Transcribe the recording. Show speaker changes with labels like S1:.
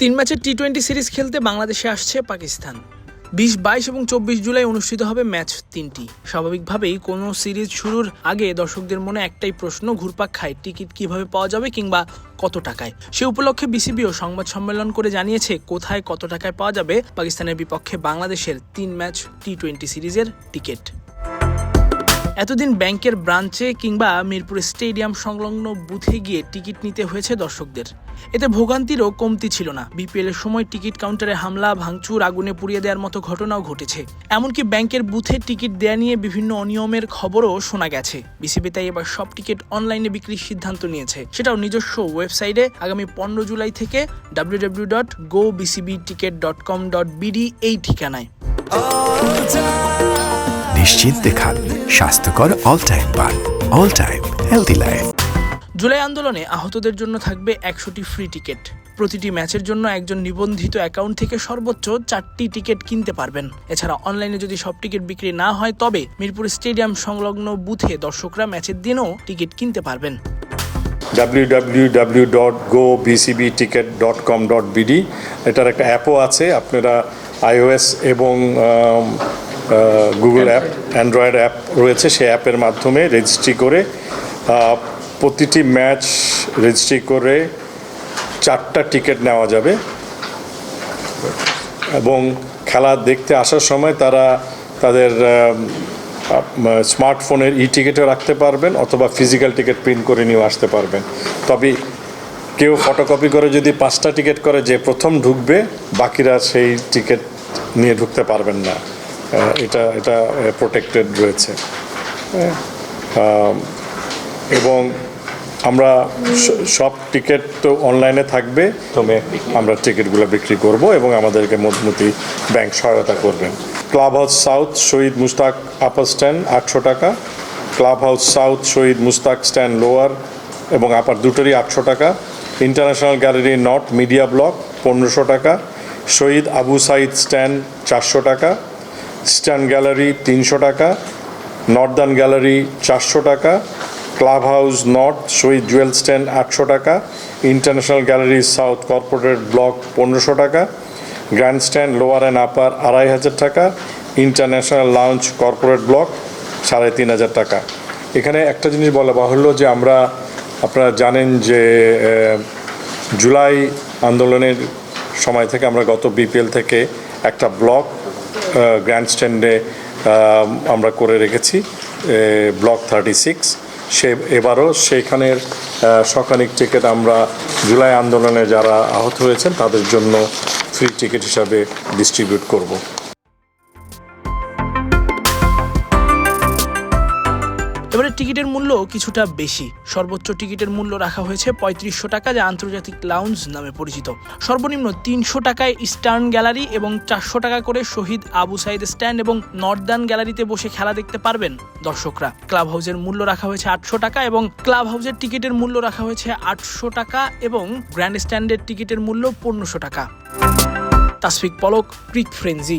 S1: তিন ম্যাচের T twenty series খেলতে বাংলাদেশে আসছে পাকিস্তান। বিশ, বাইশ এবং চব্বিশ জুলাই অনুষ্ঠিত হবে ম্যাচ তিনটি। স্বাভাবিকভাবেই কোনো সিরিজ শুরুর আগে দর্শকদের মনে একটাই প্রশ্ন, ঘুরপাক খায়, টিকিট কীভাবে পাওয়া যাবে কিংবা কত টাকায়? সে উপলক্ষে বিসিবিও সংবাদ সম্মেলন করে জানিয়েছে, কোথায় কত টাকায় পাওয়া যাবে পাকিস্তানের বিপক্ষে বাংলাদেশের তিন ম্যাচ টি টোয়েন্টি সিরিজের টিকিট। এতদিন ব্যাংকের ব্রাঞ্চে কিংবা মিরপুর স্টেডিয়াম সংলগ্ন বুথে গিয়ে টিকিট নিতে হয়েছে দর্শকদের। এতে ভোগান্তিরও কমতি ছিল না। বিপিএল এর সময় টিকিট কাউন্টারে হামলা, ভাঙচুর, আগুনে পুড়িয়ে দেওয়ার মতো ঘটনাও ঘটেছে। এমনকি ব্যাংকের বুথে টিকিট দেয়া নিয়ে বিভিন্ন অনিয়মের খবরও শোনা গেছে। বিসিবি তাই এবার সব টিকিট অনলাইনে বিক্রির সিদ্ধান্ত নিয়েছে। সেটাও নিজস্ব ওয়েবসাইটে আগামী পনেরো জুলাই থেকে W W dot go BCB ticket dot com dot BD এই ঠিকানায়।
S2: নিশ্চিন্তে খান। স্বাস্থ্যকর অল টাইম পান all time healthy life
S1: July আন্দোলনে আহতদের জন্য থাকবে একশোটি ফ্রি টিকিট প্রতিটি ম্যাচের জন্য একজন নিবন্ধিত অ্যাকাউন্ট থেকে সর্বোচ্চ চারটি টিকিট কিনতে পারবেন। এছাড়া অনলাইনে যদি সব টিকিট বিক্রি না হয় তবে মিরপুর স্টেডিয়াম সংলগ্ন বুথে দর্শকরা ম্যাচের দিনও টিকিট কিনতে পারবেন।
S3: www.gobcbticket.com.bd এটার একটা অ্যাপও আছে। আপনারা আইওএস এবং গুগল অ্যাপ অ্যান্ড্রয়েড অ্যাপ রয়েছে। সেই অ্যাপের মাধ্যমে রেজিস্ট্রি করে প্রতিটি ম্যাচ রেজিস্ট্রি করে চারটা টিকিট নেওয়া যাবে। এবং খেলা দেখতে আসার সময় তারা তাদের স্মার্টফোনের ই টিকিটও রাখতে পারবেন অথবা ফিজিক্যাল টিকিট প্রিন্ট করে নিয়েও আসতে পারবেন। তবে কেউ ফটোকপি করে যদি পাঁচটা টিকিট করে, যে প্রথম ঢুকবে, বাকিরা সেই টিকিট নিয়ে ঢুকতে পারবেন না। এটা এটা প্রোটেক্টেড রয়েছে। এবং আমরা সব টিকিট তো অনলাইনে থাকবে প্রথমে আমরা টিকিটগুলো বিক্রি করব এবং আমাদেরকে মধুমতি ব্যাংক সহায়তা করবেন club house south Shaheed Mustaq upper stand আটশো টাকা। Club house south Shaheed Mustaq stand lower এবং আপার দুটোরই আটশো টাকা। International gallery north media block পনেরোশো টাকা। শহীদ আবু সাইদ স্ট্যান্ড চারশো টাকা। স্ট্যান্ড গ্যালারি তিনশো টাকা, নর্দার্ন গ্যালারি চারশো টাকা club house north Shaheed Jewel stand আটশো টাকা, international gallery south corporate block পনেরোশো টাকা grand stand lower and upper আড়াই হাজার টাকা, ইন্টারন্যাশনাল লাউঞ্জ কর্পোরেট ব্লক সাড়ে তিন হাজার টাকা। এখানে একটা জিনিস বলা বাহুল্য যে আমরা, আপনারা জানেন যে জুলাই আন্দোলনের সময় থেকে আমরা গত বিপিএল থেকে একটা ব্লক গ্র্যান্ড স্ট্যান্ডে আমরা করে রেখেছি ব্লক থার্টি সিক্স সে, এবারও সেইখানের সকানিক টিকিট আমরা জুলাই আন্দোলনে যারা আহত হয়েছেন, তাদের জন্য ফ্রি টিকিট হিসাবে ডিস্ট্রিবিউট করব।
S1: টিকিটের মূল্য কিছুটা বেশি। সর্বোচ্চ টিকিটের মূল্য রাখা হয়েছে পঁয়ত্রিশশো টাকা, যা আন্তর্জাতিক লাউঞ্জ নামে পরিচিত। সর্বনিম্ন তিনশো টাকায় ইস্টার্ন গ্যালারি এবং চারশো টাকা করে শহীদ আবু সাইদ স্ট্যান্ড এবং নর্দার্ন গ্যালারিতে বসে খেলা দেখতে পারবেন দর্শকরা। ক্লাব হাউসের মূল্য রাখা হয়েছে আটশো টাকা এবং ক্লাব হাউসের টিকিটের মূল্য রাখা হয়েছে আটশো টাকা এবং গ্র্যান্ড স্ট্যান্ডের টিকিটের মূল্য পনেরোশো টাকা। তাসফিক পলক ক্রিক ফ্রেন্জি